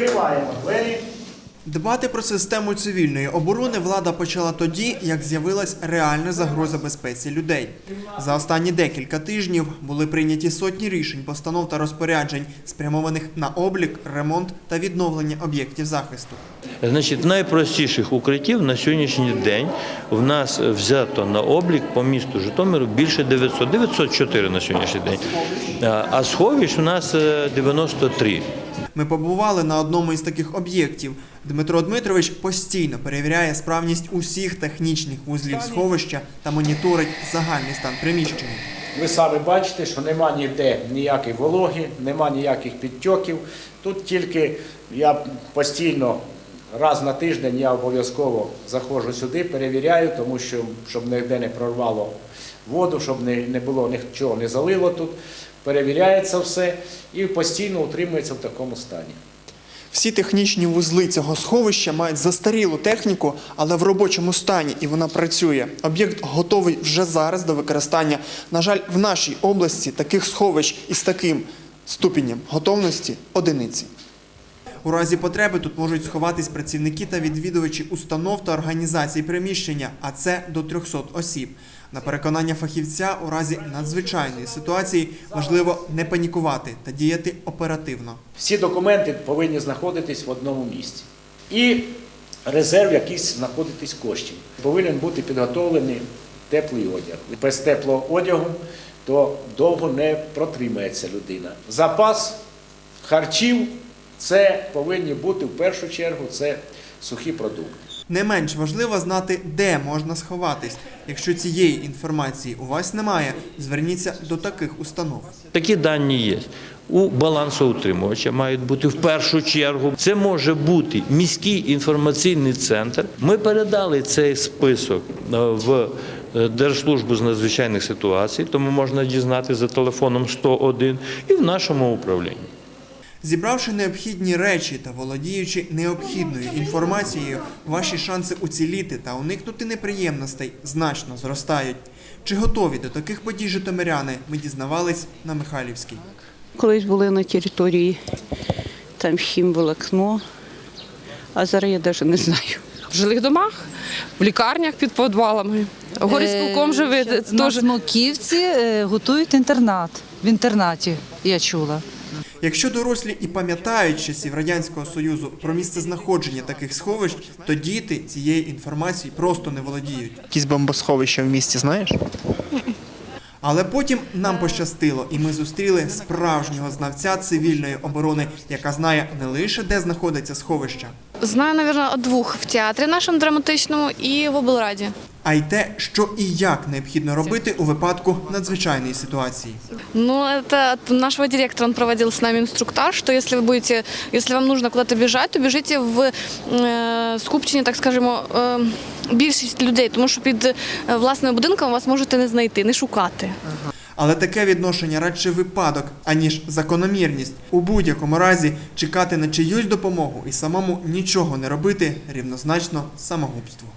Відкриваємо двері. Дбати про систему цивільної оборони влада почала тоді, як з'явилась реальна загроза безпеці людей. За останні декілька тижнів були прийняті сотні рішень, постанов та розпоряджень, спрямованих на облік, ремонт та відновлення об'єктів захисту. Значить, найпростіших укриттів на сьогоднішній день в нас взято на облік по місту Житомиру більше 900, 904 на сьогоднішній день. А- сховищ у нас е, 93. Ми побували на одному із таких об'єктів. Дмитро Дмитрович постійно перевіряє справність усіх технічних вузлів сховища та моніторить загальний стан приміщення. Ви самі бачите, що нема ніде ніякої вологи, нема ніяких підтьоків. Тут тільки я постійно раз на тиждень я обов'язково заходжу сюди, перевіряю, тому що щоб ніде не прорвало воду, щоб не, не було нічого не залило тут. Перевіряється все і постійно утримується в такому стані. Всі технічні вузли цього сховища мають застарілу техніку, але в робочому стані і вона працює. Об'єкт готовий вже зараз до використання. На жаль, в нашій області таких сховищ із таким ступенем готовності одиниці. У разі потреби тут можуть сховатись працівники та відвідувачі установ та організацій приміщення, а це до 300 осіб. На переконання фахівця, у разі надзвичайної ситуації важливо не панікувати та діяти оперативно. Всі документи повинні знаходитись в одному місці. І резерв якийсь знаходитись коштів. Повинен бути підготовлений теплий одяг. Без теплого одягу то довго не протримається людина. Запас харчів це повинні бути в першу чергу це сухі продукти. Не менш важливо знати, де можна сховатись. Якщо цієї інформації у вас немає, зверніться до таких установ. Такі дані є. У балансоутримувача мають бути в першу чергу. Це може бути міський інформаційний центр. Ми передали цей список е, в е, Держслужбу з надзвичайних ситуацій, тому можна дізнати за телефоном 101 і в нашому управлінні. Зібравши необхідні речі та володіючи необхідною інформацією, ваші шанси уціліти та уникнути неприємностей значно зростають. Чи готові до таких подій житомиряни? Ми дізнавались на Михайлівській. Колись були на території, там хімволокно, а зараз я навіть не знаю. в жилих домах, в лікарнях під підвалами. Горисполком живе Е, На. Смоківці е, готують інтернат. В інтернаті я чула. Якщо дорослі і пам'ятають часів Радянського Союзу про місце знаходження таких сховищ, то діти цієї інформації просто не володіють. Якісь бомбосховища в місті знаєш? Але потім нам пощастило, і ми зустріли справжнього знавця цивільної оборони, яка знає не лише де знаходиться сховище, Знаю, о двох в театрі нашому драматичному і в облраді. А й те, що і як необхідно робити у випадку надзвичайної ситуації. Ну, от нашего директора он проводил с нами инструктаж, что если вы будете, если вам нужно куда-то бежать, то біжите в е, скупченні, так скажемо, е, більшість людей, тому що під е, власним будинком вас можете не знайти, не шукати. Але таке відношення радше випадок, аніж закономірність. У будь-якому разі чекати на чиюсь допомогу і самому нічого не робити рівнозначно самогубству.